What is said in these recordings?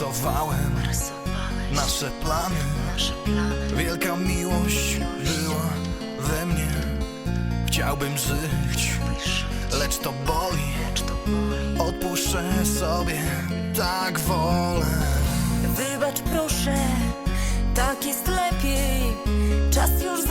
Rysowałem nasze plany. Wielka miłość była we mnie. Chciałbym żyć, Wyższy, lecz to boli. Lecz to boli. Odpuszczę sobie, tak wolę. Wybacz proszę, tak jest lepiej. Czas już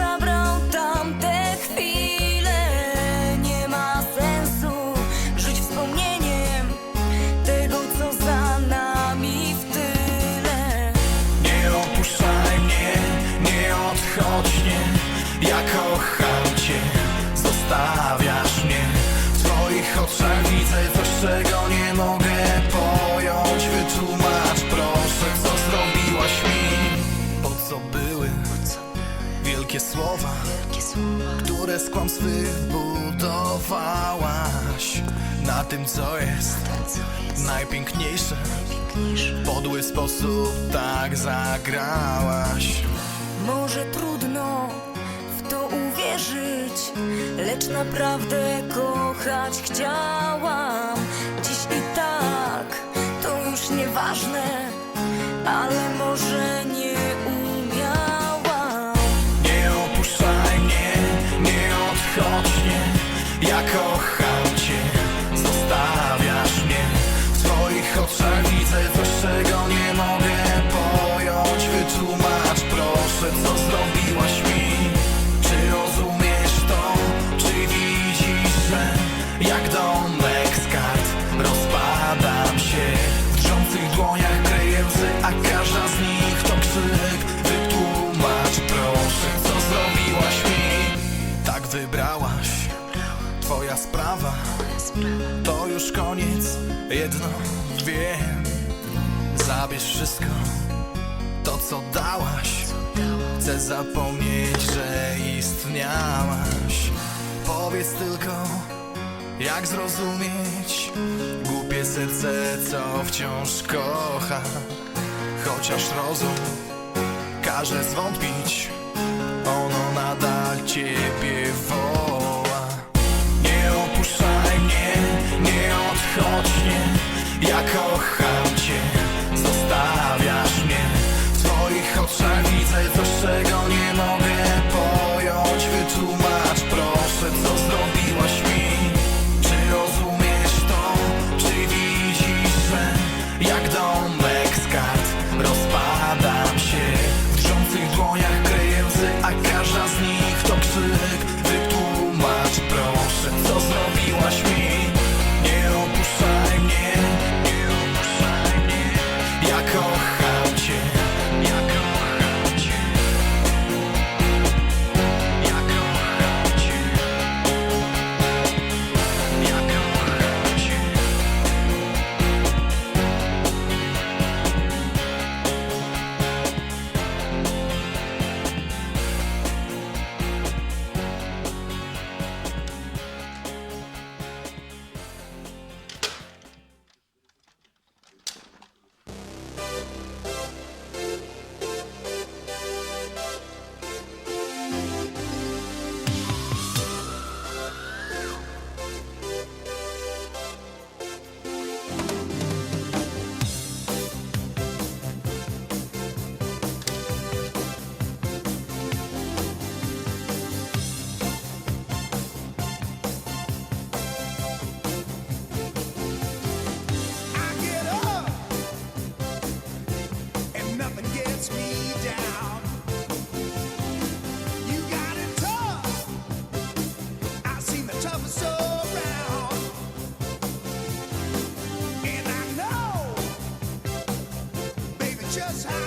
odchodź nie Ja kocham cię, zostawiasz mnie. W twoich oczach widzę coś, czego nie mogę pojąć. Wytłumacz proszę, co zrobiłaś mi. Po co były wielkie słowa Które z kłamstw budowałaś? Na tym co jest. najpiękniejsze. Najpiękniejsze. W podły sposób tak zagrałaś Może trudno w to uwierzyć Lecz naprawdę kochać chciałam. Dziś i tak to już nieważne Ale może nie Domek z kart. Rozpadam się. W drżących dłoniach kryję łzy, a każda z nich to krzyk. Wytłumacz proszę, co zrobiłaś mi? Tak wybrałaś, twoja sprawa. To już koniec, jedno wiem. Zabierz wszystko, to co dałaś. Dała Chcę zapomnieć, że istniałaś. Powiedz tylko, jak zrozumieć? Głupie serce, co wciąż kocha. Chociaż rozum każe zwątpić Ono nadal ciebie woła. Nie opuszczaj mnie, nie odchodź nie Ja kocham just how